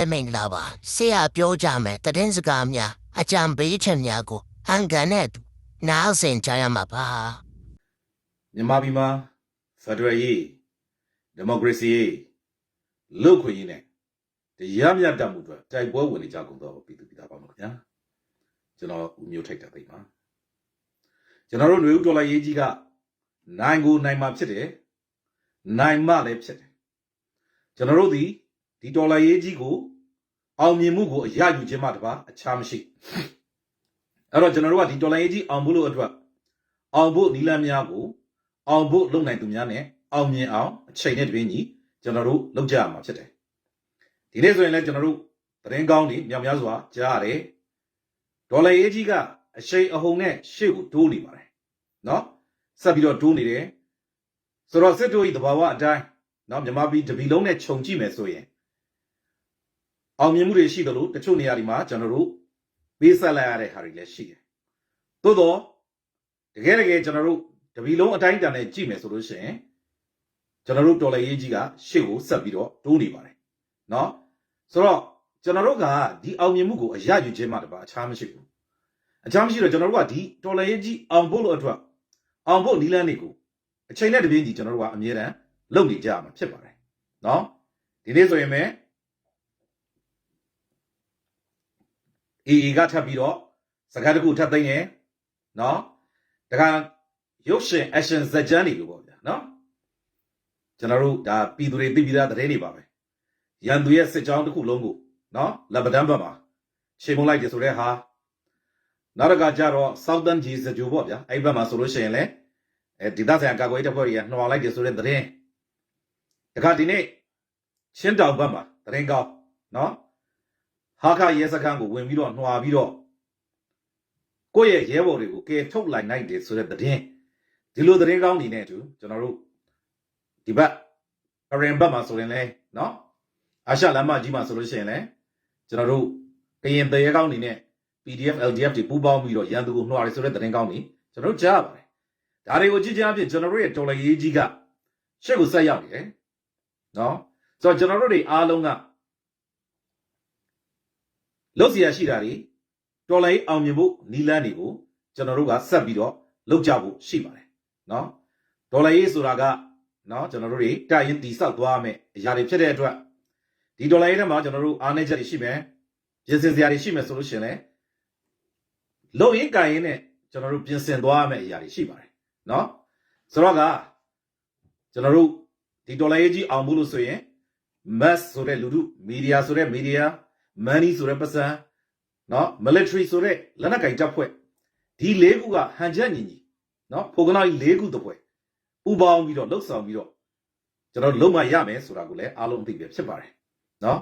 အမင်္ဂလာပါဆရာပြောကြမယ်တည်င်းစကားများအကြံပေးချက်များကိုဟန်ကန်နဲ့နားဆင်ကြရမှာပါမြန်မာပြည်မှာဖက်ဒရယ်ရေးဒီမိုကရေစီရေးလူ့အခွင့်အရေးနဲ့တရားမျှတမှုအတွက်တိုက်ပွဲဝင်နေကြကုန်သောပြည်သူပြည်သားပေါင်းတို့ခင်ဗျာကျွန်တော်ဦးမျိုးထိုက်တာသိပါကျွန်တော်တို့ຫນွေဦးဒေါ်လာရေးကြီးကနိုင်ကိုနိုင်မှာဖြစ်တယ်နိုင်မှလည်းဖြစ်တယ်ကျွန်တော်တို့ဒီဒီဒေါ်လာရေးကြီးကို အောင်မြင်မှုကိုအရယူခြင်းမှတပါအခြားမရှိအဲ့တော့ကျွန်တော်တို့ကဒီဒေါ်လာရေးကြီးအောင်ဖို့လို့အတွက်အောင်ဖို့နီလန်းများကိုအောင်ဖို့လုပ်နိုင်သူများနဲ့အောင်မြင်အောင်အချိန်နဲ့တပြေးညီကျွန်တော်တို့လုပ်ကြရမှာဖြစ်တယ်ဒီနေ့ဆိုရင်လည်းကျွန်တော်တို့သတင်းကောင်းတွေမြောက်များစွာကြားရတယ်ဒေါ်လာရေးကြီးကအရှိန်အဟုန်နဲ့ရှေ့ကိုတိုးနေပါတယ်နော်ဆက်ပြီးတော့တိုးနေတယ်ဆိုတော့စစ်တို့ဤတဘာဝအတိုင်းနော်မြန်မာပြည်တပြည်လုံးနဲ့ခြုံကြည့်မယ်ဆိုရင် အောင်မြင်မှုတွေရှိသလိုတချို့နေရာတွေမှာကျွန်တော်တို့ပေးဆက်လိုက်ရတဲ့ဟာတွေလည်းရှိတယ်။သို့တော့တကယ်တကယ်ကျွန်တော်တို့တပီလုံးအတိုင်းအတာနဲ့ကြည့်မယ်ဆိုလို့ရှိရင်ကျွန်တော်တို့တော်လည်ရေးကြီးကရှေ့ကိုဆက်ပြီးတော့တိုးနေပါတယ်။နော်ဆိုတော့ကျွန်တော်တို့ကဒီအောင်မြင်မှုကိုအရယူခြင်းမှတပါအခြားမရှိဘူး။အခြားမရှိတော့ကျွန်တော်တို့ကဒီတော်လည်ရေးကြီးအောင်ဖို့လို့အတွက်အောင်ဖို့နီလန်းတွေကိုအချိန်နဲ့တပြေးညီကျွန်တော်တို့ကအမြဲတမ်းလုပ်နေကြရမှာဖြစ်ပါတယ်။နော်ဒီနေ့ဆိုရင်ပဲ AA ကထပ်ပြီးတော့စကားတစ်ခုထပ်သိမ့်တယ်နော်တခါရုပ်ရှင် action ဇာတ်ကြမ်းတွေလိုပေါ့ဗျာနော်ကျွန်တော်တို့ဒါပြည်သူတွေသိပြီးသားသတင်းတွေပါပဲရန်သူရဲ့စစ်ကြောင်းတစ်ခုလုံးကိုနော်လက်ပတန်းဘက်မှာရှေ့မုံလိုက်တယ်ဆိုတဲ့ဟာနောက်တစ်ခါကျတော့ Southern G စကြိုပေါ့ဗျာအဲ့ဘက်မှာဆိုလို့ရှိရင်လည်းအဲဒေသဆိုင်ရာကာကွယ်ရေးတပ်ဖွဲ့တွေကနှော်လိုက်တယ်ဆိုတဲ့သတင်းတခါဒီနေ့ချင်းတောင်ဘက်မှာသတင်းကောင်းနော် ဟာခရဲစခန်းကိုဝင်ပြီးတော့နှွာပြီးတော့ကိုယ့်ရဲ့ရဲဘော်တွေကိုကယ်ထုတ်လိုက်နိုင်တယ်ဆိုတဲ့သတင်းဒီလိုသတင်းကောင်းနေတဲ့အတူကျွန်တော်တို့ဒီဘက်ကရင်ဘက်မှာဆိုရင်လဲနော်အာရှလမ်းမကြီးမှာဆိုလို့ရှိရင်လဲကျွန်တော်တို့ကရင်တရေကောင်းနေနဲ့ PDF LDF တွေပူးပေါင်းပြီးတော့ရန်သူကိုနှွာတယ်ဆိုတဲ့သတင်းကောင်းနေကျွန်တော်တို့ကြားပါတယ်ဒါတွေကိုကြည့်ကြအဖြစ်ကျွန်တော်တို့ရဲ့တော်လှန်ရေးကြီးကရှေ့ကိုဆက်ရောက်နေတယ်နော်ဆိုတော့ကျွန်တော်တို့တွေအားလုံးက လုပ်เสียရှိတာတွေတော်လိုင်းအောင်မြင်ဖို့နီလန်းတွေကိုကျွန်တော်တို့ကဆက်ပြီးတော့လုပ်ကြဖို့ရှိပါတယ် နော်ဒေါ်လာရေးဆိုတာကနော်ကျွန်တော်တို့တွေတိုက်ရင်တီဆောက်သွားမယ်အရာတွေဖြစ်တဲ့အတွက်ဒီဒေါ်လာရေးထဲမှာကျွန်တော်တို့အားနည်းချက်တွေရှိမယ်ပြင်ဆင်စရာတွေရှိမယ်ဆိုလို့ရှိရင်လည်းလုံရင်ကင်ရင်နဲ့ကျွန်တော်တို့ပြင်ဆင်သွားမယ်အရာတွေရှိပါတယ်နော်ဆိုတော့ကကျွန်တော်တို့ဒီဒေါ်လာရေးကြီးအောင်မှုလို့ဆိုရင် mass ဆိုတဲ့လူထု media ဆိုတဲ့ media money ဆိုတဲ့ပတ်စံနော် military ဆိုတဲ့လက်နက်ကင်တပ်ဖွဲ့ဒီလေးခုကဟန်ချက်ညီညီနော်ဖိုကနာကြီး၄ခုတပွဲပူပေါင်းပြီးတော့လှုပ်ဆောင်ပြီးတော့ကျွန်တော်လုံးမရမယ်ဆိုတာကိုလည်းအားလုံးသိပဲဖြစ်ပါတယ်နော်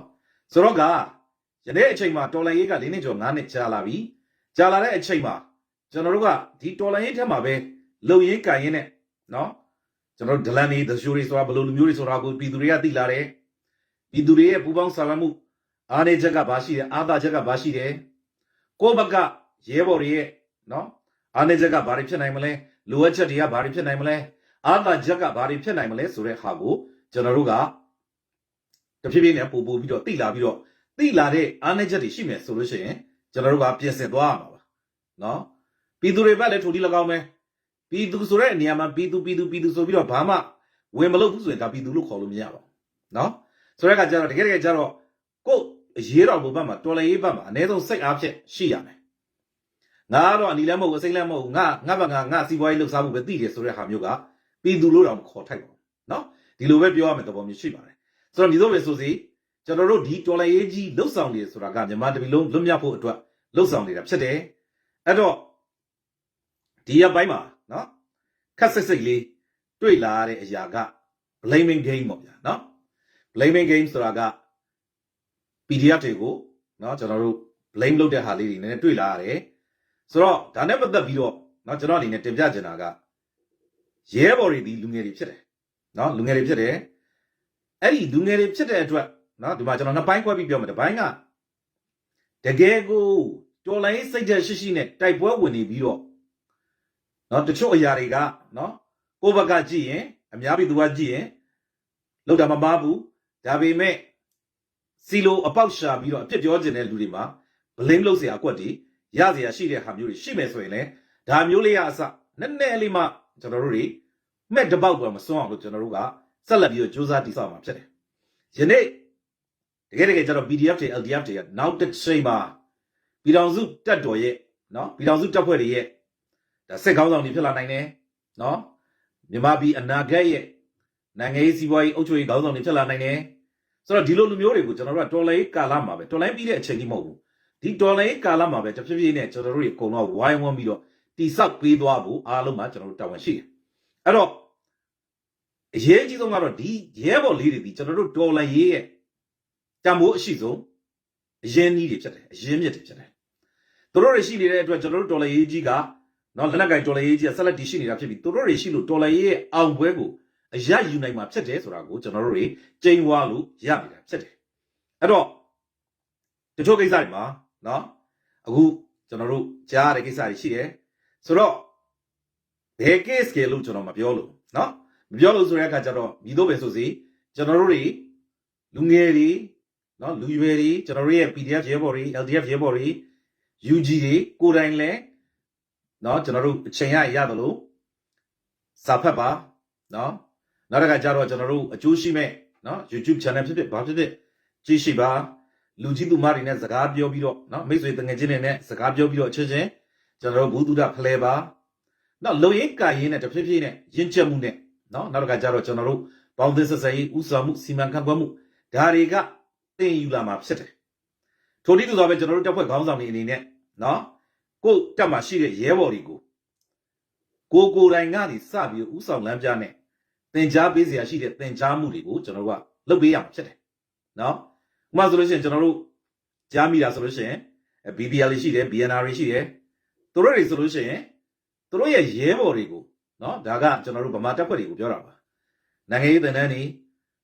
ဆိုတော့ကယနေ့အချိန်မှာတော်လန်ရေးက၄နှစ်ကျော်၅နှစ်ကြာလာပြီကြာလာတဲ့အချိန်မှာကျွန်တော်တို့ကဒီတော်လန်ရေးထက်မှာပဲလုံရင်းကန်ရင်းနဲ့နော်ကျွန်တော်ဒလန်နေဒရှူရီဆိုတာဘယ်လိုလူမျိုးတွေဆိုတာကိုပြည်သူတွေကသိလာတယ်ပြည်သူတွေရဲ့ပူပေါင်းဆောင်ရွက်မှု အားနေချက်ကဘာရှိတယ်အားသာချက်ကဘာရှိတယ်ကိုယ့်ဘက်ကရဲဘော်တွေရဲ့နော်အားနေချက်ကဘာတွေဖြစ်နိုင်မလဲလိုအပ်ချက်တွေကဘာတွေဖြစ်နိုင်မလဲအာသာချက်ကဘာတွေဖြစ်နိုင်မလဲဆိုတဲ့ဟာကိုကျွန်တော်တို့ကတဖြည်းဖြည်းနဲ့ပို့ပို့ပြီးတော့တိလာပြီးတော့တိလာတဲ့အားနည်းချက်တွေရှိမယ်ဆိုလို့ရှိရင်ကျွန်တော်တို့ကပြင်ဆင်သွားရမှာပါနော်ပြည်သူတွေဘက်လည်းထိုတီ၎င်းပဲပြည်သူဆိုတဲ့နေရာမှာပြည်သူပြည်သူပြည်သူဆိုပြီးတော့ဘာမှဝင်မလုပ်ဘူးဆိုရင်ဒါပြည်သူလို့ခေါ်လို့မရပါဘူးနော်ဆိုတဲ့အခါကျတော့တကယ်တကယ်ကျတော့ကို့ အရေးတော်ဘုံဘက်မှာတော်လရေးဘက်မှာအ ਨੇ ဆုံးစိတ်အားဖြင့်ရှိရမယ်ငါကတော့အနီလမ်းမဟုတ်ဘူးအစိမ့်လမ်းမဟုတ်ဘူးငါငါဘငါငါစီးပွားရေးလှုပ်ရှားမှုပဲသိတယ်ဆိုတဲ့ဟာမျိုးကပြည်သူလို့တော့ခေါ်ထိုက်ပါဘူးเนาะဒီလိုပဲပြောရမယ်သဘောမျိုးရှိပါတယ်ဆိုတော့ဒီလိုပဲဆိုစီကျွန်တော်တို့ဒီတော်လိုင်းရေးကြီးလှုပ်ဆောင်နေဆိုတာကမြန်မာတပြည်လုံးလွတ်မြောက်ဖို့အတွက်လှုပ်ဆောင်နေတာဖြစ်တယ်အဲ့တော့ဒီရပိုင်းမှာเนาะခက်စစ်စစ်လေးတွေ့လာရတဲ့အရာက blaming game ပေါ့ဗျာเนาะ blaming game ဆိုတာက PDF တွေကိုเนาะကျွန်တော်တို့ blame လုပ်တဲ့ဟာလေးတွေနည်းနည်းတွေ့လာရတယ်ဆိုတော့ဒါနဲ့ပတ်သက်ပြီးတော့เนาะကျွန်တော်အနေနဲ့တင်ပြချင်တာကရဲဘော်တွေဒီလူငယ်တွေဖြစ်တယ်เนาะလူငယ်တွေဖြစ်တယ်အဲ့ဒီလူငယ်တွေဖြစ်တဲ့အတွက်เนาะဒီမှာကျွန်တော်နှစ်ပိုင်းခွဲပြီးပြောမယ်တစ်ပိုင်းကတကယ်ကိုတော်လိုင်းစိတ်ဓာတ်ရှိရှိနဲ့တိုက်ပွဲဝင်နေပြီးတော့เนาะတချို့အရာတွေကเนาะကိုယ့်ဘက်ကကြည့်ရင်အများပြည်သူကကြည့်ရင်လောက်တာမမားဘူးဒါပေမဲ့ စီလိုအပေါက်ရှာပြီးတော့အပြစ်ပြောခြင်းတဲ့လူတွေမှာဘလင်းလို့เสียအကွက်တွေရเสียရှိတဲ့ဟာမျိုးတွေရှိမယ်ဆိုရင်လည်းဒါမျိုးလေးရအစနည်းနည်းလေးမှကျွန်တော်တို့တွေမဲ့တပေါက်ပေါ်မစွန့်အောင်လို့ကျွန်တော်တို့ကဆက်လက်ပြီးတော့စူးစမ်းတည်ဆောက်မှာဖြစ်တယ်ယနေ့တကယ်တကယ်ကျတော့ PDF တွေ LDF တွေကနောက်တစ်ချိန်မှာပြည်တော်စုတက်တော်ရဲ့နော်ပြည်တော်စုတက်ဖွဲ့တွေရဲ့ဒါစစ်ကောင်းဆောင်တွေဖြစ်လာနိုင်တယ်နော်မြန်မာပြည်အနာဂတ်ရဲ့နိုင်ငံရေးစီးပွားရေးအုပ်ချုပ်ရေးခေါင်းဆောင်တွေဖြစ်လာနိုင်တယ် ဆိုတော့ဒီလိုလူမျိုးတွေကိုကျွန်တော်တို့ကတော်လိုင်းကာလမှာပဲတော်လိုင်းပြီးတဲ့အချိန်ကြီးမဟုတ်ဘူးဒီတော်လိုင်းကာလမှာပဲတဖြည်းဖြည်းနဲ့ကျွန်တော်တို့တွေအကုန်လုံးဝိုင်းဝန်းပြီးတော့တိဆောက်ပေးသွားဖို့အားလုံးမှာကျွန်တော်တို့တာဝန်ရှိတယ်အဲ့တော့အရေးကြီးဆုံးကတော့ဒီရဲဘော်လေးတွေဒီကျွန်တော်တို့တော်လိုင်းရေးရဲ့တံမိုးအရှိဆုံးအရင်ကြီးတွေဖြစ်တယ်အရင်မြစ်တွေဖြစ်တယ်သူတို့တွေရှိနေတဲ့အတွက်ကျွန်တော်တို့တော်လိုင်းရေးကြီးကနော်လက်နက်ကင်တော်လိုင်းရေးကြီးကဆက်လက်တည်ရှိနေတာဖြစ်ပြီးသူတို့တွေရှိလို့တော်လိုင်းရေးရဲ့အောင်ပွဲကို အရယူနိုင်မှာဖြစ်တယ်ဆိုတာကိုကျွန်တော်တို့တွေကြိမ်ဝါလို့ရနေတာဖြစ်တယ်အဲ့တော့တချို့ကိစ္စတွေမှာနော်အခုကျွန်တော်တို့ကြားရတဲ့ကိစ္စတွေရှိတယ်ဆိုတော့ဘယ် case ကလို့ကျွန်တော်မပြောလို့နော်မပြောလို့ဆိုတဲ့အခါကျတော့မြည်တော့ပဲဆိုစီကျွန်တော်တို့တွေလူငယ်တွေနော်လူရွယ်တွေကျွန်တော်တို့ရဲ့ PDF ရဲဘော်တွေ LDF ရဲဘော်တွေ UG တွေကိုယ်တိုင်လဲနော်ကျွန်တော်တို့အချိန်ရရသလိုစာဖတ်ပါနော် နောက်တစ်ခါကျတော့ကျွန်တော်တို့အကျိုးရှိမဲ့နော် YouTube channel ဖြစ်ဖြစ်ဘာဖြစ်ဖြစ်ကြည့်ရှိပါလူကြီးသူမတွေနဲ့စကားပြောပြီးတော့နော်မိတ်ဆွေတငယ်ချင်းတွေနဲ့စကားပြောပြီးတော့အချင်းချင်းကျွန်တော်တို့ဘူးတုဒဖလဲပါနော်လုံရင်ကာရင်နဲ့တဖြည်းဖြည်းနဲ့ရင့်ကျက်မှုနဲ့နော်နောက်တစ်ခါကျတော့ကျွန်တော်တို့ပေါင်းသင်းဆက်ဆံရေးဥဆောင်မှုစီမံခန့်ခွဲမှုဒါတွေကသင်ယူလာမှာဖြစ်တယ်ထို့ဒီလိုဆိုပဲကျွန်တော်တို့တက်ဖွဲ့ခေါင်းဆောင်တွေအနေနဲ့နော်ကိုယ့်တက်မှာရှိတဲ့ရဲဘော်တွေကိုကိုကိုယ်တိုင်ကနေစပြီးဥဆောင်လမ်းပြနဲ့ သင်ကြားပေးစရာရှိတဲ့သင်ကြားမှုတွေကိုကျွန်တော်တို့ကလုပ်ပေးရမှာဖြစ်တယ်နော်ဥပမာဆိုလို့ရှိရင်ကျွန်တော်တို့ကြားမိတာဆိုလို့ရှိရင် BBL ရှိတယ် BNR ရှိတယ်သူတို့တွေဆိုလို့ရှိရင်သူတို့ရဲ့ရဲဘော်တွေကိုနော်ဒါကကျွန်တော်တို့ဗမာတပ်ဖွဲ့တွေကိုပြောတာပါနိုင်ငံရေးသင်တန်းတွေ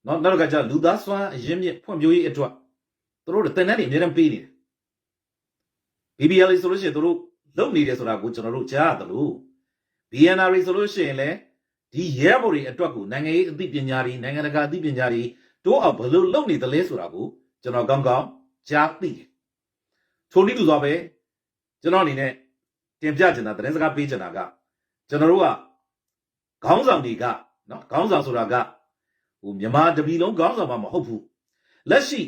နော်နောက်တစ်ခါကျလူသားစွမ်းအရင်းမြစ်ဖွံ့ဖြိုးရေးအတွက်သူတို့သင်တန်းတွေအများကြီးပေးနေတယ် BBL ဆိုလို့ရှိရင်သူတို့လုပ်နေတယ်ဆိုတာကိုကျွန်တော်တို့ကြားရတယ်လို့ BNR ဆိုလို့ရှိရင်လည်း ဒီရဲဘော်တွေအတွက်ကိုနိုင်ငံရေးအသိပညာတွေနိုင်ငံတကာအသိပညာတွေတိုးအောင်ဘယ်လိုလုပ်နေသလဲဆိုတာကိုကျွန်တော်ကောင်းကောင်းကြားသိတယ်။ထိုနည်းတူစွာပဲကျွန်တော်အနေနဲ့တင်ပြချင်တာသတင်းစကားပေးချင်တာကကျွန်တော်တို့ကခေါင်းဆောင်တွေကနော်ခေါင်းဆောင်ဆိုတာကဟိုမြန်မာတပီလုံးခေါင်းဆောင်မှမဟုတ်ဘူး။လက်ရှိ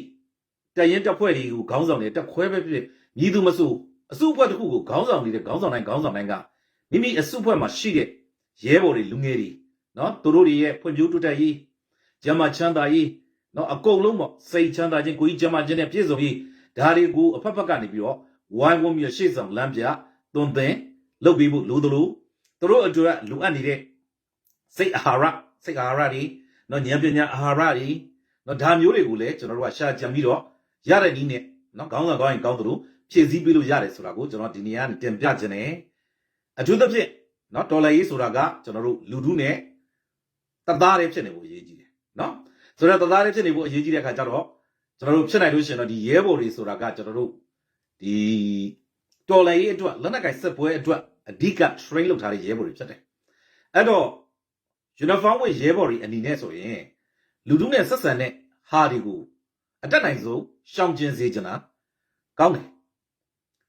တရင်တက်ဖွဲ့တွေကိုခေါင်းဆောင်တွေတက်ခွဲပဲဖြစ်မြည်သူမဆိုအစုအဖွဲ့တစ်ခုကိုခေါင်းဆောင်နေတဲ့ခေါင်းဆောင်တိုင်းခေါင်းဆောင်တိုင်းကမိမိအစုအဖွဲ့မှာရှိတဲ့ ရဲဘော်တွေလူငယ်တွေနော်သူတို့တွေရဲ့ဖွံ့ဖြိုးတိုးတက်ရေးကျန်းမာချမ်းသာရေးနော်အကုန်လုံးပေါ့စိတ်ချမ်းသာခြင်းကိုယ်ကြီးကျန်းမာခြင်းနဲ့ပြည့်စုံရေးဒါတွေကိုအဖက်ဖက်ကနေပြီးတော့ဝိုင်းဝန်းပြီးရှေ့ဆောင်လမ်းပြသွန်သင်လုပ်ပြီးဖို့လိုသလိုသူတို့အတွက်လိုအပ်နေတဲ့စိတ်အာဟာရစိတ်အာဟာရတွေနော်ဉာဏ်ပညာအာဟာရတွေနော်ဒါမျိုးတွေကိုလည်းကျွန်တော်တို့ကရှာကြံပြီးတော့ရတဲ့နည်းနဲ့နော်ခေါင်းဆောင်ကောင်းရင်ကောင်းသလိုဖြည့်ဆည်းပေးလို့ရတယ်ဆိုတာကိုကျွန်တော်ဒီနေရာကနေတင်ပြခြင်းနဲ့အထူးသဖြင့် နော်ဒေါ်လာရေးဆိုတာကကျွန်တော်တို့လူထုနဲ့တသားလေးဖြစ်နေဖို့အရေးကြီးတယ်နော်ဆိုတော့တသားလေးဖြစ်နေဖို့အရေးကြီးတဲ့အခါကျတော့ကျွန်တော်တို့ဖြစ်နိုင်လို့ရှိရင်တော့ဒီရဲဘော်တွေဆိုတာကကျွန်တော်တို့ဒီဒေါ်လာရေးအတွက်လက်နက်ကင်စစ်ပွဲအတွက်အဓိက train လုပ်ထားတဲ့ရဲဘော်တွေဖြစ်တယ်အဲ့တော့ uniform ဝတ်ရဲဘော်တွေအနေနဲ့ဆိုရင်လူထုနဲ့ဆက်ဆံတဲ့ဟာတွေကိုအတက်နိုင်ဆုံးရှောင်ကျဉ်စေချင်တာကောင်းတယ်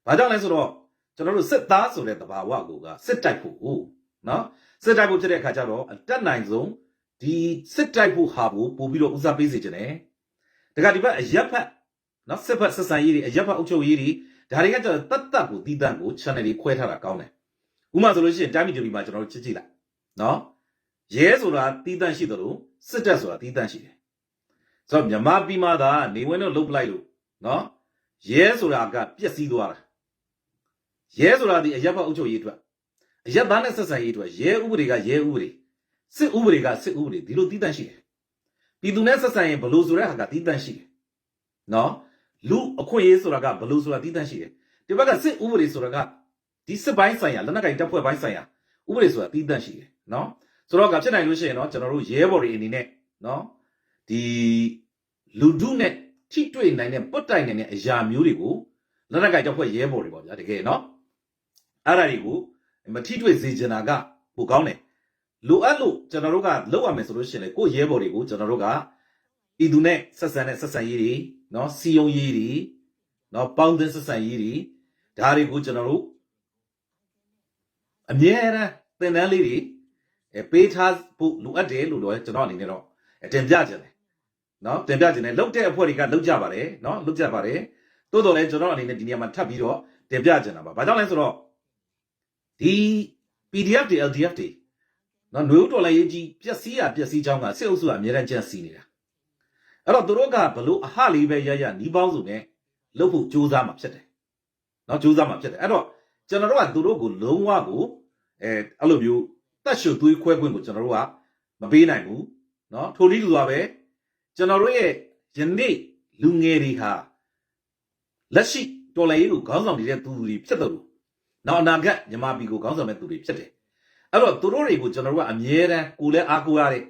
ဘာကြောင့်လဲဆိုတော့ ကျွန်တော်တို့စစ်သားဆိုတဲ့တဘာဝကိုကစစ်တိုက်ဖို့ဟုတ်နော်စစ်တိုက်ဖို့ဖြစ်တဲ့အခါကျတော့အတက်နိုင်ဆုံးဒီစစ်တိုက်ဖို့ဟာကိုပို့ပြီးတော့ဦးစားပေးစေချင်တယ်တခါဒီဘက်အရက်ဖက်နော်စစ်ဖက်ဆက်ဆံရေးတွေအရက်ဖက်အုပ်ချုပ်ရေးတွေဒါတွေကကျတော့တတ်တတ်ကိုတီးတန့်ကို channel တွေခွဲထားတာကောင်းတယ်ဥပမာဆိုလို့ရှိရင်တိုင်းပြည်တီဗီမှာကျွန်တော်တို့ချစ်ကြည့်လိုက်နော်ရဲဆိုတာတီးတန့်ရှိတယ်လို့စစ်တပ်ဆိုတာတီးတန့်ရှိတယ်ဆိုတော့မြန်မာပြည်မှာသာနေဝင်တော့လုတ်ပလိုက်လို့နော်ရဲဆိုတာကပျက်စီးသွားတာ ရဲဆိုတာဒီအရက်ဘအုပ်ချုပ်ရေးအတွက်အရက်သားနဲ့ဆက်ဆံရေးအတွက်ရဲဥပဒေကရဲဥပဒေစစ်ဥပဒေကစစ်ဥပဒေဒီလိုတည်တံ့ရှိတယ်ပြည်သူနဲ့ဆက်ဆံရင်ဘလို့ဆိုတဲ့ဟာကတည်တံ့ရှိတယ်နော်လူအခွင့်အရေးဆိုတာကဘလို့ဆိုတာတည်တံ့ရှိတယ်ဒီဘက်ကစစ်ဥပဒေဆိုတာကဒီစစ်ပိုင်းဆိုင်ရာလက်နက်ကင်တပ်ဖွဲ့ပိုင်းဆိုင်ရာဥပဒေဆိုတာတည်တံ့ရှိတယ်နော်ဆိုတော့ကဖြစ်နိုင်လို့ရှိရင်တော့ကျွန်တော်တို့ရဲဘော်တွေအနေနဲ့နော်ဒီလူဒုနဲ့ထိတွေ့နိုင်တဲ့ပုတ်တိုင်နိုင်တဲ့အရာမျိုးတွေကိုလက်နက်ကင်တပ်ဖွဲ့ရဲဘော်တွေပေါ့ဗျာတကယ်နော် အဲ့ဒါတွေကိုမထိတွေ့စေချင်တာကပိုကောင်းတယ်လိုအပ်လို့ကျွန်တော်တို့ကလောက်ရမယ်ဆိုလို့ရှိရင်လေကိုယ့်ရဲဘော်တွေကိုကျွန်တော်တို့ကဤသူနဲ့ဆက်ဆံတဲ့ဆက်ဆံရေးတွေနော်စီယုံရေးတွေနော်ပေါင်းသင်းဆက်ဆံရေးတွေဒါတွေကိုကျွန်တော်တို့အမြဲတမ်းသင်တန်းလေးတွေအဲပေးထားဖို့လိုအပ်တယ်လို့တော့ကျွန်တော်အနေနဲ့တော့အတင်ပြကြတယ်နော်တင်ပြကြတယ်လုတ်တဲ့အဖွဲ့တွေကလုတ်ကြပါတယ်နော်လုတ်ကြပါတယ်တိုးတော်လည်းကျွန်တော်အနေနဲ့ဒီနေရာမှာထပ်ပြီးတော့တင်ပြကြတာပါဘာကြောင့်လဲဆိုတော့ ဒီ PDF တွေ LDF တွေနော်ຫນွေဦးတော်လည်းရေးကြီးပျက်စီးရပျက်စီးချောင်းကစစ်အုပ်စုကအမြဲတမ်းကြံ့စီနေတာအဲ့တော့သူတို့ကဘလို့အဟလေးပဲရရနီးပေါင်းစုနဲ့လုတ်ဖို့ကြိုးစားမှာဖြစ်တယ်နော်ကြိုးစားမှာဖြစ်တယ်အဲ့တော့ကျွန်တော်တို့ကသူတို့ကိုလုံးဝကိုအဲအဲ့လိုမျိုးတတ်ရှုသွေးခွဲခွင့်ကိုကျွန်တော်တို့ကမပေးနိုင်ဘူးနော်ထိုနည်းတူစွာပဲကျွန်တော်တို့ရဲ့ယနေ့လူငယ်တွေဟာလက်ရှိတော်လှန်ရေးကိုခေါင်းဆောင်နေတဲ့သူတွေဖြစ်တယ်လို့ နောက်အနာဂတ်မြန်မာပြည်ကိုခေါင်းဆောင်မဲ့သူတွေဖြစ်တယ်အဲ့တော့သူတို့တွေကိုကျွန်တော်တို့ကအမြဲတမ်းကိုယ်လည်းအားကိုးရတဲ့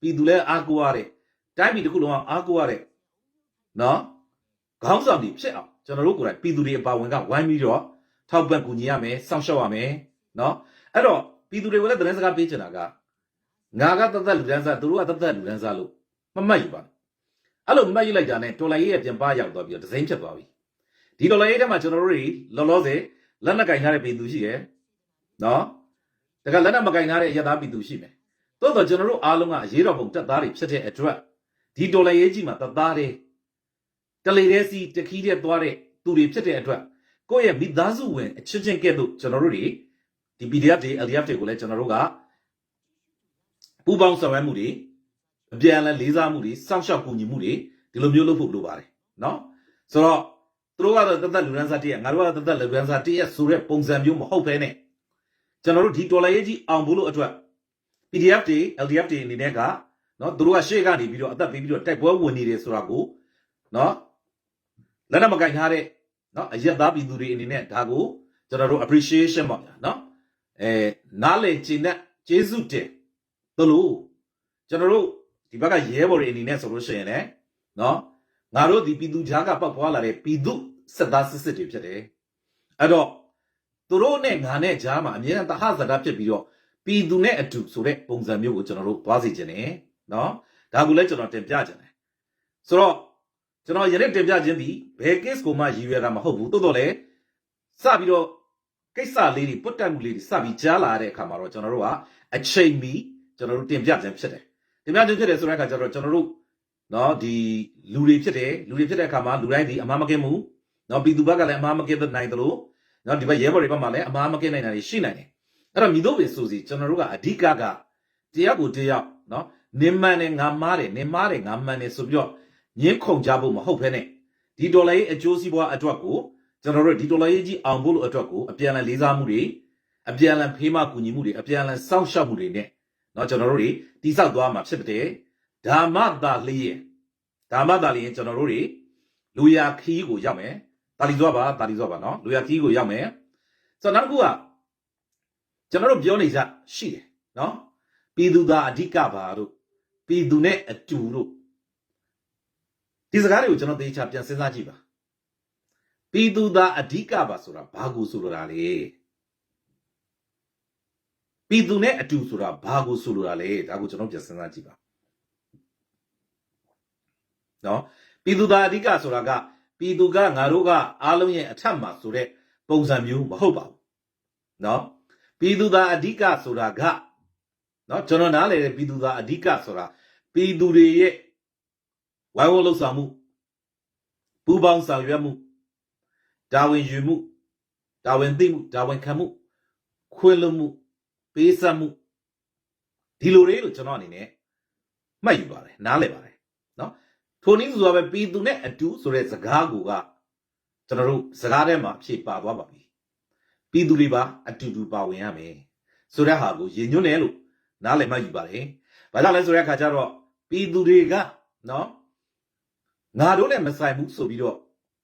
ပြည်သူလည်းအားကိုးရတဲ့တိုင်းပြည်တစ်ခုလုံးကအားကိုးရတဲ့နော်ခေါင်းဆောင်တွေဖြစ်အောင်ကျွန်တော်တို့ကိုယ်တိုင်ပြည်သူတွေအပါဝင်ကဝိုင်းပြီးတော့ထောက်ပံ့ကူညီရမယ်စောင့်ရှောက်ရမယ်နော်အဲ့တော့ပြည်သူတွေကိုလည်းသတင်းစကားပေးချင်တာကငါကတသက်လူဒန်းစားသူတို့ကတသက်လူဒန်းစားလို့မမှတ်ယူပါအဲ့လိုမမှတ်ယူလိုက်တာနဲ့တော်လိုင်းရေးရဲ့ပြန်ပရောက်သွားပြီးတော့ဒဇိမ့်ဖြစ်သွားပြီဒီတော်လိုင်းရေးထဲမှာကျွန်တော်တို့တွေလောလောဆယ် လက်နက်ကင်ထားတဲ့ပြည်သူရှိရယ်နော်တကယ်လက်နက်မကင်ထားတဲ့ရသားပြည်သူရှိမယ်သို့တော့ကျွန်တော်တို့အားလုံးကအရေးတော်ပုံတက်သားတွေဖြစ်တဲ့အတွက်ဒီတော်လိုင်းရေးကြီးမှာတသားတွေတလေတဲ့စီတခီးတဲ့သွားတဲ့သူတွေဖြစ်တဲ့အတွက်ကိုယ့်ရဲ့မိသားစုဝင်အချင်းချင်းကဲ့သို့ကျွန်တော်တို့တွေဒီ PDF တွေ LDF တွေကိုလည်းကျွန်တော်တို့ကပူးပေါင်းဆောင်ရွက်မှုတွေအပြန်အလှန်လေးစားမှုတွေစောင့်ရှောက်ကူညီမှုတွေဒီလိုမျိုးလုပ်ဖို့လိုပါတယ်နော်ဆိုတော့ သူတို့ကတော့တသက်လူရန်စားတည့်ရငါတို့ကတော့တသက်လူရန်စားတည့်ရဆိုတဲ့ပုံစံမျိုးမဟုတ်ဘဲနဲ့ကျွန်တော်တို့ဒီတော်လိုင်းရေးကြီးအောင်ဖို့လို့အတွက် PDF တွေ LDF တွေအနေနဲ့ကနော်သူတို့ကရှေ့ကနေပြီးတော့အသက်ပေးပြီးတော့တိုက်ပွဲဝင်နေတယ်ဆိုတာကိုနော်လက်နက်မကင်ထားတဲ့နော်အရက်သားပြည်သူတွေအနေနဲ့ဒါကိုကျွန်တော်တို့ appreciation ပါဗျာနော်အဲနားလေကျင်တဲ့ကျေးဇူးတင်တို့လို့ကျွန်တော်တို့ဒီဘက်ကရဲဘော်တွေအနေနဲ့ဆိုလို့ရှိရင်လည်းနော် ငါတို့ဒီပြည်သူကြားကပောက်ပွားလာတဲ့ပြည်သူစစ်သားစစ်စစ်တွေဖြစ်တယ်အဲ့တော့သူတို့နဲ့ငါနဲ့ကြားမှာအမြဲတမ်းတဟဇာတဖြစ်ပြီးတော့ပြည်သူနဲ့အတူဆိုတဲ့ပုံစံမျိုးကိုကျွန်တော်တို့သွားစီခြင်းတယ်နော်ဒါကိုလည်းကျွန်တော်တင်ပြခြင်းတယ်ဆိုတော့ကျွန်တော်ယနေ့တင်ပြခြင်းဒီဘယ် case ကိုမှရည်ရွယ်တာမဟုတ်ဘူးတိုးတော့လေစပြီးတော့ကိစ္စလေးတွေပုတ်တက်မှုလေးတွေစပြီးကြားလာတဲ့အခါမှာတော့ကျွန်တော်တို့ကအချိန်မီကျွန်တော်တို့တင်ပြခြင်းဖြစ်တယ်တင်ပြခြင်းဖြစ်တယ်ဆိုတဲ့အခါကျတော့ကျွန်တော်တို့ နော်ဒီလူတွေဖြစ်တယ်လူတွေဖြစ်တဲ့အခါမှာလူတိုင်းဒီအမှားမကင်းမှုနော်ပြည်သူဘက်ကလည်းအမှားမကင်းတဲ့နိုင်တယ်လို့နော်ဒီဘက်ရဲဘော်တွေဘက်မှာလည်းအမှားမကင်းနိုင်တာတွေရှိနိုင်တယ်အဲ့တော့မိတို့ပဲဆိုစီကျွန်တော်တို့ကအဓိကကတရားကိုတရားနော်နင်မှန်တယ်ငါမားတယ်နင်မားတယ်ငါမှန်တယ်ဆိုပြီးတော့ညင်းခုန်ကြဖို့မဟုတ်ဘဲနဲ့ဒီဒေါ်လာရေးအကျိုးစီးပွားအတွက်ကိုကျွန်တော်တို့ဒီဒေါ်လာရေးကြီးအောင်ဖို့လို့အတွက်ကိုအပြန်အလှန်လေးစားမှုတွေအပြန်အလှန်ဖေးမကူညီမှုတွေအပြန်အလှန်စောင့်ရှောက်မှုတွေနဲ့เนาะကျွန်တော်တို့တွေတိဆောက်သွားမှာဖြစ်တဲ့ ဓမ္မသာလျင်ဓမ္မသာလျင်ကျွန်တော်တို့တွေလူရခီးကိုရောက်မယ်တာလီသွားပါတာလီသွားပါနော်လူရခီးကိုရောက်မယ်ဆိုတော့နောက်တစ်ခုကကျွန်တော်တို့ပြောနေကြရှိတယ်နော်ပြည်သူသားအဓိကပါတို့ပြည်သူနဲ့အတူတို့ဒီစကားတွေကိုကျွန်တော်သေချာပြန်စဉ်းစားကြည့်ပါပြည်သူသားအဓိကပါဆိုတာဘာကိုဆိုလိုတာလဲပြည်သူနဲ့အတူဆိုတာဘာကိုဆိုလိုတာလဲဒါကိုကျွန်တော်ပြန်စဉ်းစားကြည့်ပါ နော်ပြည်သူသားအဓိကဆိုတာကပြည်သူကငါတို့ကအားလုံးရဲ့အထက်မှာဆိုတဲ့ပုံစံမျိုးမဟုတ်ပါဘူးနော်ပြည်သူသားအဓိကဆိုတာကနော်ကျွန်တော်နားလည်တဲ့ပြည်သူသားအဓိကဆိုတာပြည်သူတွေရဲ့ဝိုင်းဝန်းလှုပ်ဆောင်မှုပူးပေါင်းဆောင်ရွက်မှုဒါဝင်ယူမှုဒါဝင်သိမှုဒါဝင်ခံမှုခွင့်လွှတ်မှုပေးဆက်မှုဒီလိုတွေလို့ကျွန်တော်အနေနဲ့မှတ်ယူပါတယ်နားလည်ပါတယ်နော် ထိုနည်းဆိုတော့ပဲပြည်သူနဲ့အတူဆိုတဲ့စကားကိုကကျွန်တော်တို့စကားထဲမှာဖြည့်ပါသွားပါပြီပြည်သူတွေပါအတူတူပါဝင်ရမယ်ဆိုတဲ့ဟာကိုရင်ညွှန်းတယ်လို့နားလည်မှတ်ယူပါတယ်ဘာကြောင့်လဲဆိုတဲ့အခါကျတော့ပြည်သူတွေကနော်ငါတို့နဲ့မဆိုင်ဘူးဆိုပြီးတော့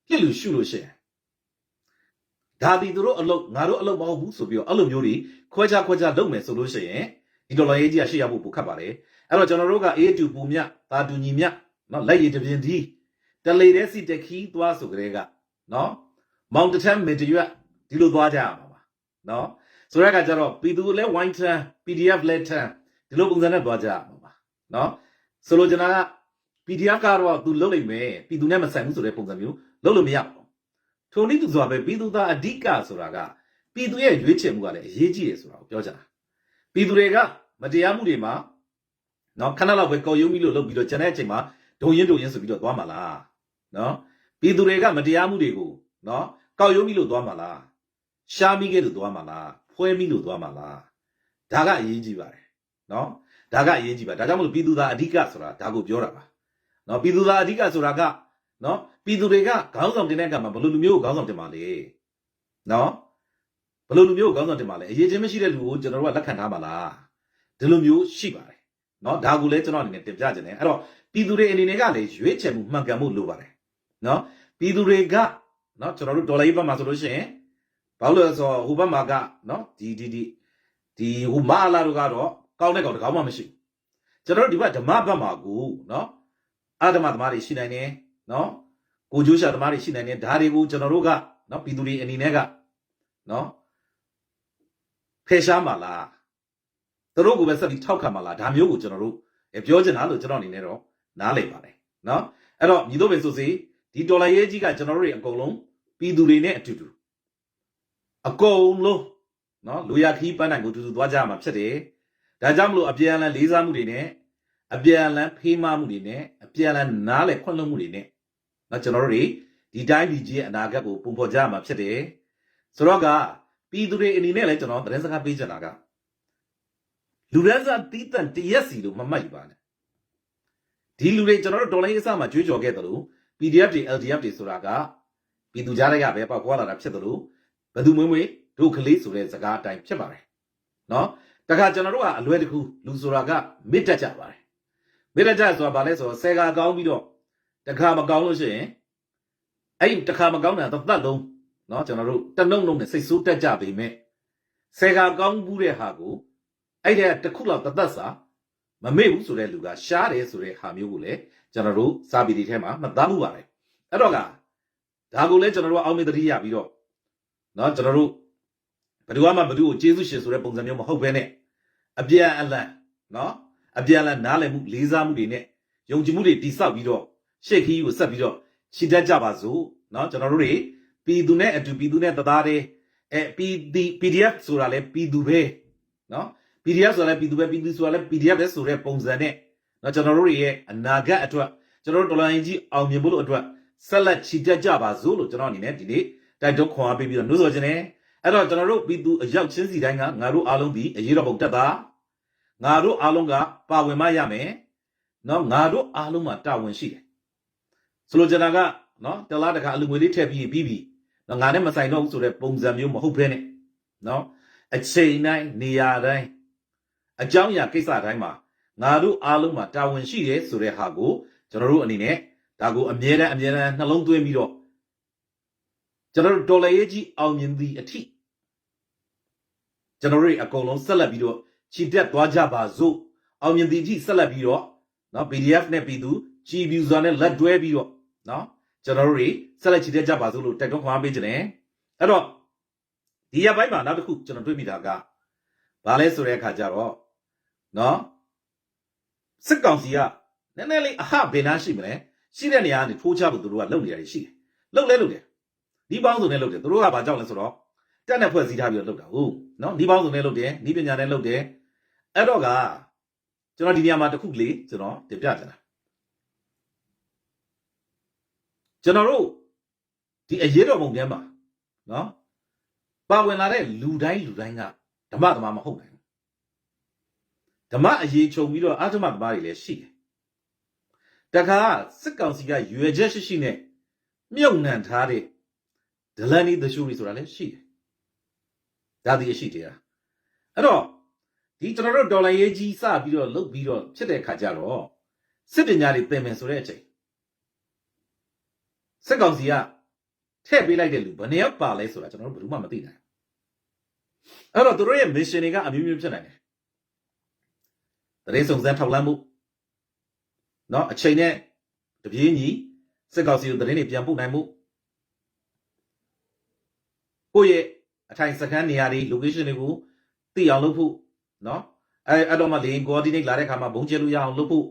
ပြစ်လို့ရှုလို့ရှိရင်ဒါဒီသူတို့အလုပ်ငါတို့အလုပ်မဟုတ်ဘူးဆိုပြီးတော့အဲ့လိုမျိုးတွေခွဲခြားခွဲခြားလုပ်မယ်ဆိုလို့ရှိရင်ဒီဒေါ်လာရေးကြီးကရှေ့ရဖို့ပိုခက်ပါတယ်အဲ့တော့ကျွန်တော်တို့ကအေးတူပူမြတာတူညီမြ နော်လက်ရည်တပြင်းဒီတလေတဲ့စီတခီးသွားဆိုကြတဲ့ကနော်မောင်တထမ်းမေတရွက်ဒီလိုသွားကြရမှာပါနော်ဆိုတဲ့အခါကျတော့ပြည်သူလည်းဝိုင်းထန် PDF လက်ထန်ဒီလိုပုံစံနဲ့သွားကြရမှာပါနော်ဆိုလိုချင်တာက PDF ကတော့သူလုံးလိုက်မယ်ပြည်သူနဲ့မဆိုင်ဘူးဆိုတဲ့ပုံစံမျိုးလုံးလို့မရဘူးထိုနည်းသူဆိုတာပဲပြည်သူသားအဓိကဆိုတာကပြည်သူရဲ့ရွေးချယ်မှုကလည်းအရေးကြီးတယ်ဆိုတာကိုပြောချင်တာပြည်သူတွေကမတရားမှုတွေမှာနော်ခဏလောက်ပဲကော်ယုံပြီးလို့လုပ်ပြီးတော့ကျန်တဲ့အချိန်မှာ ဒုံရင်ဒုံရင်ဆိုပြီးတော့သွားမှာလားနော်ပြည်သူတွေကမတရားမှုတွေကိုနော်ကောက်ယုံပြီးလို့သွားမှာလားရှားမိခဲ့လို့သွားမှာလားဖွဲမိလို့သွားမှာလားဒါကအရေးကြီးပါတယ်နော်ဒါကအရေးကြီးပါဒါကြောင့်မလို့ပြည်သူသားအဓိကဆိုတာဒါကိုပြောတာပါနော်ပြည်သူသားအဓိကဆိုတာကနော်ပြည်သူတွေကခေါင်းဆောင်တင်တဲ့အခါမှာဘယ်လိုလူမျိုးကိုခေါင်းဆောင်တင်ပါလဲနော်ဘယ်လိုလူမျိုးကိုခေါင်းဆောင်တင်ပါလဲအရေးချင်းမရှိတဲ့လူကိုကျွန်တော်တို့ကလက်ခံထားပါလားဒီလိုမျိုးရှိပါတယ်နော်ဒါကိုလည်းကျွန်တော်အနေနဲ့တင်ပြခြင်းတယ်အဲ့တော့ ပြည်သူတွေအနေနဲ့ကလည်းရွေးချယ်မှုမှန်ကန်မှုလိုပါတယ်နော်ပြည်သူတွေကနော်ကျွန်တော်တို့ဒေါ်လာရေးဘက်မှာဆိုလို့ရှိရင်ဘာလို့လဲဆိုတော့ဟိုဘက်မှာကနော်ဒီဒီဒီဒီဟိုမာလာတို့ကတော့ကောင်းတဲ့ကောင်တစ်ကောင်မှမရှိဘူးကျွန်တော်တို့ဒီဘက်ဓမ္မဘက်မှာကိုနော်အာဓမ္မသမားတွေရှိနိုင်တယ်နော်ကိုကျိုးရှာသမားတွေရှိနိုင်တယ်ဒါတွေကိုကျွန်တော်တို့ကနော်ပြည်သူတွေအနေနဲ့ကနော်ဖယ်ရှားမှာလားသူတို့ကိုပဲဆက်ပြီးထောက်ခံမှာလားဒါမျိုးကိုကျွန်တော်တို့အဲပြောချင်တာလို့ကျွန်တော်အနေနဲ့တော့ နားလည်ပါတယ်နော်အဲ့တော့ညီတို့ပဲဆိုစီဒီဒေါ်လာရေးကြီးကကျွန်တော်တို့တွေအကုန်လုံးပြည်သူတွေနဲ့အတူတူအကုန်လုံးနော်လူရခီးပန်းနိုင်ကိုတူတူသွားကြမှာဖြစ်တယ်ဒါကြောင့်မလို့အပြန်အလှန်လေးစားမှုတွေနဲ့အပြန်အလှန်ဖေးမမှုတွေနဲ့အပြန်အလှန်နားလည်ခွင့်လွှတ်မှုတွေနဲ့နော်ကျွန်တော်တို့တွေဒီတိုင်းပြည်ကြီးရဲ့အနာဂတ်ကိုပုံဖော်ကြမှာဖြစ်တယ်ဆိုတော့ကပြည်သူတွေအနေနဲ့လည်းကျွန်တော်သတင်းစကားပေးချင်တာကလူရန်စားတီးတန်တရက်စီလို့မမှတ်ယူပါနဲ့ ဒီလူတွေကျွန်တော်တို့ဒေါ်လာရေးအစမှာကြွေးကြော်ခဲ့တယ်လို့ PDF တွေ LDF တွေဆိုတာကပြည်သူကြားတွေကပဲပောက်ကွာလာတာဖြစ်တယ်လို့ဘယ်သူမွေးမွေးတို့ကလေးဆိုတဲ့စကားအတိုင်းဖြစ်ပါတယ်နော်တခါကျွန်တော်တို့ကအလွယ်တကူလူဆိုတာကမစ်တက်ကြပါတယ်မစ်တက်ကြဆိုတာဘာလဲဆိုတော့ဆယ်ကာကောင်းပြီးတော့တခါမကောင်းလို့ရှိရင်အဲ့ဒီတခါမကောင်းတာတစ်သက်လုံးနော်ကျွန်တော်တို့တနှုံနှုံနဲ့စိတ်ဆိုးတက်ကြပေမဲ့ဆယ်ကာကောင်းဘူးတဲ့ဟာကိုအဲ့ဒီတစ်ခုလောက်တစ်သက်စာ မမေ့ဘူးဆိုတဲ့လူကရှားတယ်ဆိုတဲ့ဟာမျိုးကိုလည်းကျွန်တော်တို့စာပေတွေထဲမှာမှတ်သားမှုပါတယ်အဲ့တော့ကဒါကိုလည်းကျွန်တော်တို့အောက်မေ့တတိရပြီးတော့เนาะကျွန်တော်တို့ဘယ်သူမှဘယ်သူကိုကျေးဇူးရှင်ဆိုတဲ့ပုံစံမျိုးမဟုတ်ဘဲနဲ့အပြန်အလှန်เนาะအပြန်အလှန်နားလည်မှုလေးစားမှုတွေနဲ့ယုံကြည်မှုတွေတိဆောက်ပြီးတော့ရှေ့ခီးကိုဆက်ပြီးတော့ရှင်းတတ်ကြပါစို့เนาะကျွန်တော်တို့တွေပြည်သူနဲ့အတူပြည်သူနဲ့တသားတည်းအဲ PD PDF ဆိုတာလဲပြည်သူပဲเนาะ PDF ဆိုတာလဲပြည်သူပဲပြည်သူဆိုတာလဲ PDF ပဲဆိုတဲ့ပုံစံနဲ့เนาะကျွန်တော်တို့တွေရဲ့အနာဂတ်အတွက်ကျွန်တော်တို့တော်လိုင်းကြီးအောင်မြင်ဖို့လို့အတွက်ဆက်လက်ချီတက်ကြပါစို့လို့ကျွန်တော်အနေနဲ့ဒီနေ့တိုက်တွန်းခွန်အားပေးပြီးတော့နှိုးဆော်ခြင်းနဲ့အဲ့တော့ကျွန်တော်တို့ပြည်သူအရောက်ချင်းစီတိုင်းကငါတို့အားလုံးဒီအရေးတော်ပုံတက်တာငါတို့အားလုံးကပါဝင်မရမယ်เนาะငါတို့အားလုံးမှာတာဝန်ရှိတယ်ဆိုလိုချင်တာကเนาะတလားတခါအလူငွေလေးထည့်ပြီးပြီးပြီးเนาะငါနဲ့မဆိုင်တော့ဘူးဆိုတဲ့ပုံစံမျိုးမဟုတ်ဘဲနဲ့เนาะအချိန်တိုင်းနေရာတိုင်း အကြောင်းအရာကိစ္စတိုင်းမှာငါတို့အားလုံးမှာတာဝန်ရှိတယ်ဆိုတဲ့ဟာကိုကျွန်တော်တို့အနေနဲ့ဒါကိုအမြဲတမ်းအမြဲတမ်းနှလုံးသွင်းပြီးတော့ကျွန်တော်တို့ဒေါ်လာရေးကြီးအောင်မြင်သည့်အထိကျွန်တော်တို့အကုန်လုံးဆက်လက်ပြီးတော့ခြိတက်သွားကြပါစို့အောင်မြင်သည့်အထိဆက်လက်ပြီးတော့နော် PDF နဲ့ပြည်သူ GB user နဲ့လက်တွဲပြီးတော့နော်ကျွန်တော်တို့တွေဆက်လက်ခြိတက်ကြပါစို့လို့တိုက်တွန်းခွင့်ပေးခြင်းတယ်အဲ့တော့ဒီရပိုင်းမှာနောက်တစ်ခုကျွန်တော်တွေ့မိတာကဘာလဲဆိုတဲ့အခါကျတော့ နော်စစ်ကောင်စီကနည်းနည်းလေးအဟဘယ်နှရှိမလဲရှိတဲ့နေရာကနေထိုးချဖို့သူတို့ကလုပ်နေရတယ်ရှိတယ်လုပ်လဲလုပ်တယ်ဒီပေါင်းစုံနဲ့လုပ်တယ်သူတို့ကဘာကြောက်လဲဆိုတော့တက်နဲ့ဖွဲ့စည်းထားပြီးတော့လုပ်တာဟုတ်နော်ဒီပေါင်းစုံနဲ့လုပ်တယ်ဒီပညာနဲ့လုပ်တယ်အဲ့တော့ကကျွန်တော်ဒီနေရာမှာတစ်ခုကလေးကျွန်တော်တင်ပြချင်တာကျွန်တော်တို့ဒီအရေးတော်ပုံထဲမှာနော်ပါဝင်လာတဲ့လူတိုင်းလူတိုင်းကဓမ္မသမားမဟုတ်နိုင်ဘူး ဓမ္မအရေးချုပ်ပြီးတော့အဓမ္မသမားတွေလည်းရှိတယ်တခါစစ်ကောင်စီကရွယ်ချက်ရှိရှိနဲ့မြုပ်နှံထားတဲ့ဒလန်နီတရှူရီဆိုတာလည်းရှိတယ်ဒါဒီအရှိတရားအဲ့တော့ဒီကျွန်တော်တို့ဒေါ်လာရေးကြီးစပြီးတော့လုတ်ပြီးတော့ဖြစ်တဲ့ခါကျတော့စစ်ပညာတွေသင်မယ်ဆိုတဲ့အချိန်စစ်ကောင်စီကထည့်ပေးလိုက်တဲ့လူဘယ်နှယောက်ပါလဲဆိုတာကျွန်တော်တို့ဘယ်သူမှမသိနိုင်အဲ့တော့သူတို့ရဲ့ mission တွေကအမျိုးမျိုးဖြစ်နိုင်တယ် တရေစုံစမ်းထောက်လန်းမှုเนาะအချိန်နဲ့တပြေးညီစစ်ကောင်စီကိုသတင်းတွေပြန်ပို့နိုင်မှုကိုယ့်ရဲ့အထိုင်စခန်းနေရာတွေ location တွေကိုသိအောင်လုပ်ဖို့เนาะအဲအဲ့တော့မှလေ coordinate လာတဲ့ခါမှာဘုံကျဲလို့ရအောင်လုပ်ဖို့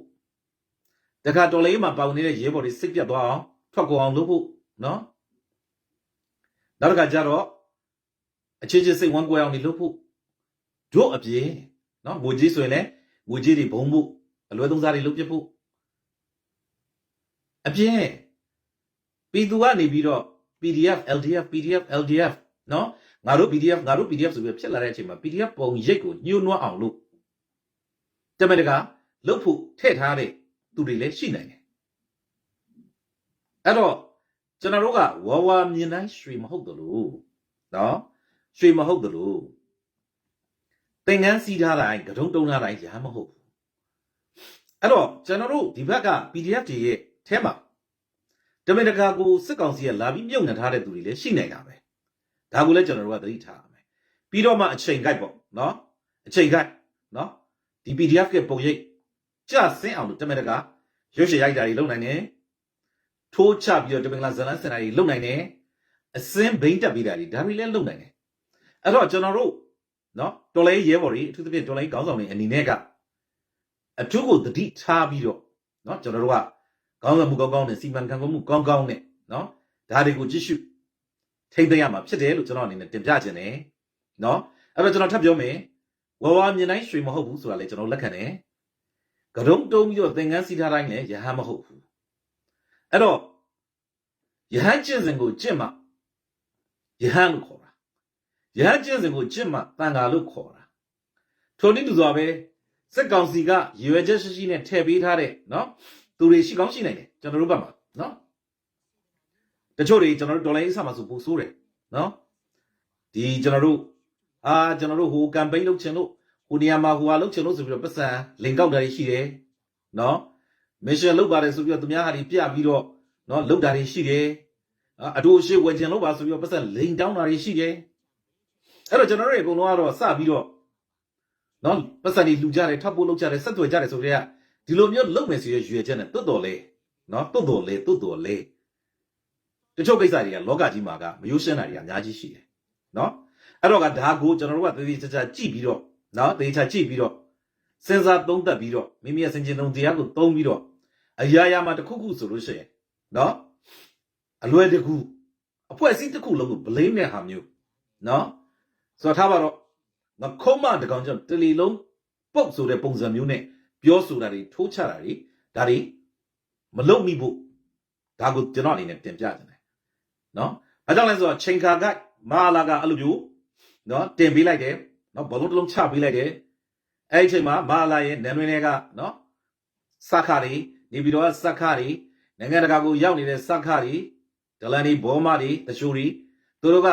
တခါတော်လေးမှာပေါင်နေတဲ့ရဲဘော်တွေစိတ်ပြတ်သွားအောင်ထွက်ကုန်အောင်လုပ်ဖို့နော်နောက်တစ်ခါကျတော့အချင်းချင်းစိတ်ဝမ်းကွဲအောင်နေလုပ်ဖို့တို့အပြင်နော်ငွေကြီးဆိုရင်လည်း ငွေကြီးတွေဘုံဖို့အလွဲသုံးစားတွေလုပ်ပြဖို့အပြင်ပြည်သူကနေပြီးတော့ PDF LDF PDF LDF နော်ငါတို့ PDF ငါတို့ PDF ဆိုပြီးဖြစ်လာတဲ့အချိန်မှာ PDF ပုံရိတ်ကိုညှို့နှွမ်းအောင်လို့တမန်တကာလှုပ်ဖို့ထည့်ထားတဲ့သူတွေလည်းရှိနိုင်တယ်အဲ့တော့ကျွန်တော်တို့ကဝါဝါမြင်တိုင်းရွှေမဟုတ်တယ်လို့နော်ရွှေမဟုတ်တယ်လို့ သင်္ကန်းစီးထားတိုင်းကတုံးတုံးထားတိုင်းရာမဟုတ်ဘူးအဲ့တော့ကျွန်တော်တို့ဒီဘက်က PDF တွေရဲ့အဲမှာတမင်တကာကိုစစ်ကောင်စီကလာပြီးမြုပ်နှံထားတဲ့သူတွေလည်းရှိနေတာပဲဒါကိုလည်းကျွန်တော်တို့ကသတိထားရမယ်ပြီးတော့မှအချိန်ကိုက်ပေါ့နော်အချိန်ကိုက်နော်ဒီ PDF ကပုံရိပ်ကြဆင်းအောင်လို့တမင်တကာရွှေ့ရွှေရိုက်တာတွေလုပ်နိုင်တယ်ထိုးချပြီးတော့တမင်္ဂလာဇလန်းစင်တာတွေလုပ်နိုင်တယ်အစင်းဘိန်းတက်ပြီးတာတွေဒါတွေလည်းလုပ်နိုင်တယ်အဲ့တော့ကျွန်တော်တို့ နော်တော်လေးရဲဘော်တွေအထူးသဖြင့်တော်လေးခေါင်းဆောင်တွေအနေနဲ့ကအထူးကိုသတိထားပြီးတော့နော်ကျွန်တော်တို့ကခေါင်းဆောင်မှုကောင်းကောင်းနဲ့စီမံခန့်ခွဲမှုကောင်းကောင်းနဲ့နော်ဒါတွေကိုကြည့်ရှုထိမ့်သိမ်းရမှာဖြစ်တယ်လို့ကျွန်တော်အနေနဲ့တင်ပြခြင်းတယ်နော်အဲ့တော့ကျွန်တော်ထပ်ပြောမယ်ဝဝမြင်တိုင်းရွှေမဟုတ်ဘူးဆိုတာလေကျွန်တော်လက်ခံတယ်ကရုံတုံးပြီးတော့သင်္ကန်းစီထားတိုင်းလည်းယဟန်မဟုတ်ဘူးအဲ့တော့ယဟန်ကျင့်စဉ်ကိုကျင့်မှယဟန်လို့ခေါ် တာယဟန်ကျင့်စဉ်ကိုကျင့်မှတန်ဃာလို့ခေါ်တာထိုနည်းတူစွာပဲစက်ကောင်စီကရည်ရွယ်ချက်ရှိရှိနဲ့ထည့်ပေးထားတဲ့နော်သူတွေရှိကောင်းရှိနိုင်တယ်ကျွန်တော်တို့ဘက်မှာနော်တချို့တွေကျွန်တော်တို့ဒေါ်လာရေးဆမှာဆိုပိုဆိုးတယ်နော်ဒီကျွန်တော်တို့အာကျွန်တော်တို့ဟိုကမ်ပိန်းလုပ်ချင်လို့ဟိုနေရာမှာဟိုဟာလုပ်ချင်လို့ဆိုပြီးတော့ပတ်စံလင်ကောက်တာတွေရှိတယ်နော်မစ်ရှင်လုပ်ပါတယ်ဆိုပြီးတော့သူများဟာတွေပြပြီးတော့နော်လုပ်တာတွေရှိတယ်အာအတူရှိဝယ်ချင်လို့ပါဆိုပြီးတော့ပတ်စံလိန်တောင်းတာတွေရှိတယ် အဲ့တော့ကျွန်တော်တို့အကုန်လုံးကတော့စပြီးတော့နော်ပတ်စံတွေလူကြတယ်ထပ်ဖို့လုပ်ကြတယ်ဆက်သွယ်ကြတယ်ဆိုတော့ဒီလိုမျိုးလုပ်မယ်ဆိုရရွေချက်နဲ့တွတ်တော်လေနော်တွတ်တော်လေတွတ်တော်လေတချို့ကိစ္စတွေကလောကကြီးမှာကမယိုးရှင်းတာတွေကအများကြီးရှိတယ်နော်အဲ့တော့ကဒါကိုကျွန်တော်တို့ကသေသေးချာချာကြည့်ပြီးတော့နော်သေချာကြည့်ပြီးတော့စဉ်းစားသုံးသပ်ပြီးတော့မိမိရဲ့စင်ကျင်သုံးတရားကိုသုံးပြီးတော့အရာရာမှာတစ်ခုခုဆိုလို့ရှိရင်နော်အလွယ်တကူအဖွဲ့အစည်းတစ်ခုလုံးကို blame တဲ့ဟာမျိုးနော် ဆိုတော့ထားပါတော့ငခုံးမတကောင်ကြောင့်တလီလုံးပုတ်ဆိုတဲ့ပုံစံမျိုးနဲ့ပြောဆိုတာတွေထိုးချတာတွေဒါတွေမလုံမိဖို့ဒါကိုကျွန်တော်အနေနဲ့တင်ပြချင်တယ်နော်ဘာကြောင့်လဲဆိုတော့ချိန်ခါကမာလာကအဲ့လိုမျိုးနော်တင်ပေးလိုက်တယ်နော်ဘလုံးတစ်လုံးချပေးလိုက်တယ်အဲ့ဒီအချိန်မှာမာလာရဲ့နန်းတွင်တွေကနော်စခါတွေနေပြီးတော့စခါတွေနိုင်ငံတကာကိုရောက်နေတဲ့စခါတွေဒလန်တွေဘောမတွေတချို့တွေသူတို့က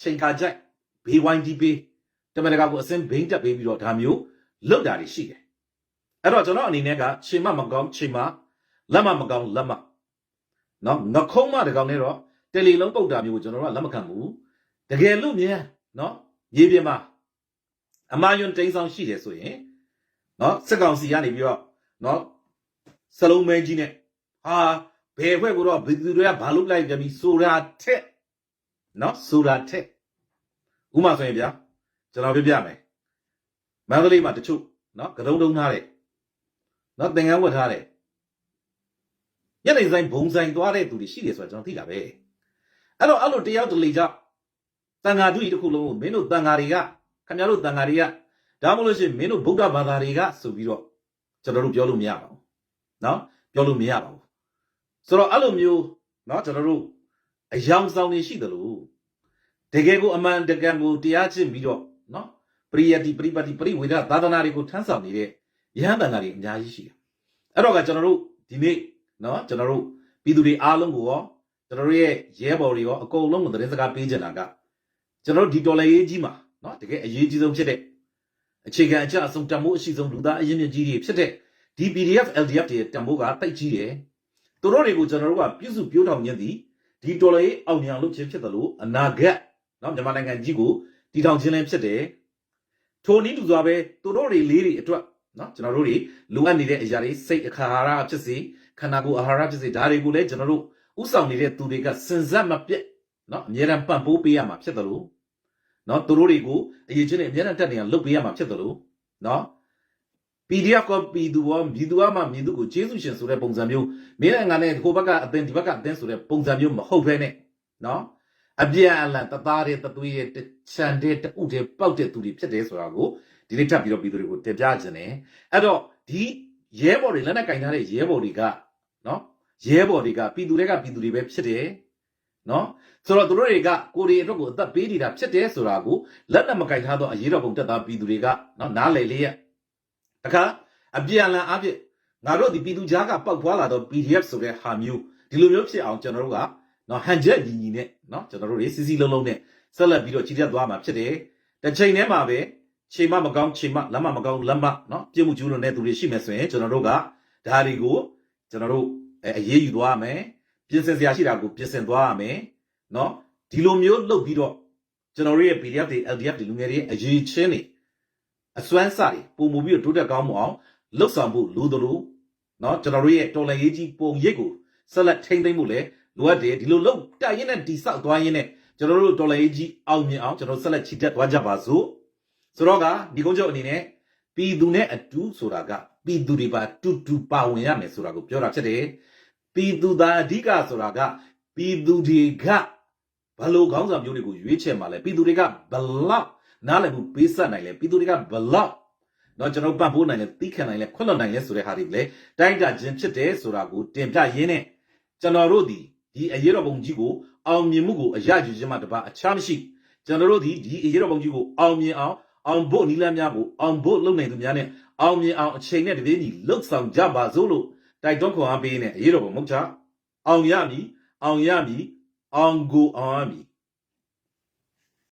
ချိန်ခါကြိုက် BYDP တမန်တကာကိုအစင်းဘိန်းတက်ပေးပြီးတော့ဒါမျိုးလောက်တာတွေရှိတယ်အဲ့တော့ကျွန်တော်အနေနဲ့ကချိန်မမကောင်းချိန်မလက်မမကောင်းလက်မနော်ငခုံးမတကောင်နဲ့တော့တယ်လီလုံးပုတ်တာမျိုးကိုကျွန်တော်တို့ကလက်မခံဘူးတကယ်လို့မြန်နော်မြေပြင်မှာအမာယွန်တိန်ဆောင်ရှိတယ်ဆိုရင်နော်စက်ကောင်စီကနေပြီးတော့နော်စလုံးမဲကြီးနဲ့ဟာဘယ်ဖွဲ့ကိုတော့ဘယ်သူတွေကဘာလုပ်လိုက်ကြပြီဆိုတာထက်နော်ဆိုတာထက် ဥမာဆိုရင်ဗျာကျွန်တော်ပြပြမယ်မန္တလေးမှာတချို့နော်ကတုံးတုံးထားတယ်နော်သင်္ကန်းဝတ်ထားတယ်ညနေဆိုင်ဘုံဆိုင်သွားတဲ့သူတွေရှိတယ်ဆိုတာကျွန်တော်သိတာပဲအဲ့တော့အဲ့လိုတယောက်တလေကြောင့်တန်ဃာတူကြီးတစ်ခုလုံးကိုမင်းတို့တန်ဃာတွေကခင်ဗျားတို့တန်ဃာတွေကဒါမှမဟုတ်လို့ရှိရင်မင်းတို့ဗုဒ္ဓဘာသာတွေကဆိုပြီးတော့ကျွန်တော်တို့ပြောလို့မရပါဘူးနော်ပြောလို့မရပါဘူးဆိုတော့အဲ့လိုမျိုးနော်ကျွန်တော်တို့အယောင်ဆောင်နေရှိတယ်လို့ တကယ်ကိုအမှန်တကယ်ကိုတရားချင်းပြီးတော့နော်ပရိယတိပရိပတ်တိပရိဝေဒသာသနာတွေကိုထမ်းဆောင်နေတဲ့ယဟန်တန်ဃာတွေအများကြီးရှိတယ်အဲ့တော့ကကျွန်တော်တို့ဒီနေ့နော်ကျွန်တော်တို့ပြည်သူတွေအားလုံးကိုရောကျွန်တော်တို့ရဲ့ရဲဘော်တွေရောအကုန်လုံးကိုသတင်းစကားပေးကြတာကကျွန်တော်တို့ဒီတော်လည်းရေးကြီးမှာနော်တကယ်အရေးကြီးဆုံးဖြစ်တဲ့အခြေခံအကျအဆုံးတမိုးအရှိဆုံးလူသားအရင်းမြစ်ကြီးတွေဖြစ်တဲ့ဒီ PDF LDF တွေတမိုးကတိတ်ကြီးတယ်သူတို့တွေကိုကျွန်တော်တို့ကပြုစုပြောထောင်ခြင်းသည်ဒီတော်လည်းအောင်မြင်လုပ်ခြင်းဖြစ်တယ်လို့အနာဂတ် နော်မြန်မာနိုင်ငံကြီးကိုတည်ထောင်ခြင်းလည်းဖြစ်တယ်ထိုနည်းတူစွာပဲသူတို့တွေလေးတွေအတွက်နော်ကျွန်တော်တို့တွေလိုအပ်နေတဲ့အရာတွေစိတ်အခါဟာရဖြစ်စေခန္ဓာကိုယ်အာဟာရဖြစ်စေဒါတွေကိုလည်းကျွန်တော်တို့ဥဆောင်နေတဲ့သူတွေကစင်စက်မပြတ်နော်အများရန်ပံ့ပိုးပေးရမှာဖြစ်တယ်လို့နော်သူတို့တွေကိုအရေးချင်းနဲ့အများရန်တက်နေအောင်လုပ်ပေးရမှာဖြစ်တယ်လို့နော် PDF ကပြည်သူရောပြည်သူကမှပြည်သူကိုကျေးဇူးရှင်ဆိုတဲ့ပုံစံမျိုးမင်းနဲ့ငါနဲ့ကိုဘက်ကအသင်ဒီဘက်ကအသင်ဆိုတဲ့ပုံစံမျိုးမဟုတ်ဘဲနဲ့နော် အပြန်အလှန်တသားတဲ့တသွေးရဲ့တချန်တဲ့တဥတဲ့ပောက်တဲ့သူတွေဖြစ်တယ်ဆိုတာကိုဒီနေ့ထပ်ပြီးတော့ပြည်သူတွေကိုတင်ပြခြင်းတယ်အဲ့တော့ဒီရဲဘော်တွေလက်နက်ကင်ထားတဲ့ရဲဘော်တွေကနော်ရဲဘော်တွေကပြည်သူတွေကပြည်သူတွေပဲဖြစ်တယ်နော်ဆိုတော့သူတို့တွေကကိုရီအတွက်ကိုအသက်ပေးနေတာဖြစ်တယ်ဆိုတာကိုလက်နက်မကင်ထားတော့အရေးတော်ပုံတက်သားပြည်သူတွေကနော်နားလည်လေးရတခါအပြန်လန်အဖြစ်ငါတို့ဒီပြည်သူကြားကပောက်ဖွာလာတော့ PDF ဆိုတဲ့ဟာမျိုးဒီလိုမျိုးဖြစ်အောင်ကျွန်တော်တို့က နော်ဟန်ချက်ညီညီနဲ့နော်ကျွန်တော်တို့တွေစီစီလုံးလုံးနဲ့ဆက်လက်ပြီးတော့ကြီးတက်သွားမှာဖြစ်တယ်တစ်ချိန်တည်းမှာပဲချိန်မမကောင်းချိန်မလက်မမကောင်းလက်မနော်ပြစ်မှုကျူးလွန်တဲ့သူတွေရှိမယ်ဆိုရင်ကျွန်တော်တို့ကဒါတွေကိုကျွန်တော်တို့အရေးယူသွားမယ်ပြင်ဆင်စရာရှိတာကိုပြင်ဆင်သွားရမယ်နော်ဒီလိုမျိုးလုပ်ပြီးတော့ကျွန်တော်တို့ရဲ့ PDF တွေ LDF တွေလူငယ်တွေအရေးချင်းတွေအစွမ်းစာတွေပုံမှုပြီးတော့တိုးတက်ကောင်းမအောင်လှုပ်ဆောင်ဖို့လိုသလိုနော်ကျွန်တော်တို့ရဲ့တော်လှန်ရေးကြီးပုံရိပ်ကိုဆက်လက်ထိန်းသိမ်းဖို့လည်း လိုအပ်တယ်ဒီလိုလောက်တရင်းနဲ့တိဆောက်သွားရင်းနဲ့ကျွန်တော်တို့ဒေါ်လာရေးကြီးအောင်မြင်အောင်ကျွန်တော်ဆက်လက်ချီတက်သွားကြပါစို့ဆိုတော့ကဒီကုန်းချုပ်အနေနဲ့ပြည်သူနဲ့အတူဆိုတာကပြည်သူတွေပါတူတူပါဝင်ရမယ်ဆိုတာကိုပြောတာဖြစ်တယ်ပြည်သူသာအဓိကဆိုတာကပြည်သူတွေကဘလို့ခေါင်းဆောင်မျိုးတွေကိုရွေးချယ်မှာလဲပြည်သူတွေကဘလောက်နားလည်မှုပေးဆက်နိုင်လဲပြည်သူတွေကဘလောက်တော့ကျွန်တော်ပတ်ဖို့နိုင်လဲတီးခံနိုင်လဲခွင့်လွှတ်နိုင်လဲဆိုတဲ့ဟာတွေလေတိုင်းတာခြင်းဖြစ်တယ်ဆိုတာကိုတင်ပြရင်းနဲ့ကျွန်တော်တို့ဒီ ဒီအရေးတော်ပုံကြီးကိုအောင်မြင်မှုကိုအရယူခြင်းမှတပါအခြားမရှိကျွန်တော်တို့ဒီဒီအရေးတော်ပုံကြီးကိုအောင်မြင်အောင်အောင်ဖို့နီလန်းများကိုအောင်ဖို့လုပ်နိုင်သူများနဲ့အောင်မြင်အောင်အချိန်နဲ့တပြေးညီလှုပ်ဆောင်ကြပါစို့လို့တိုက်တွန်းခေါ်အားပေးနေအရေးတော်ပုံမဟုတ်ချအောင်ရမည်အောင်ရမည်အောင်ကိုအောင်ရမည်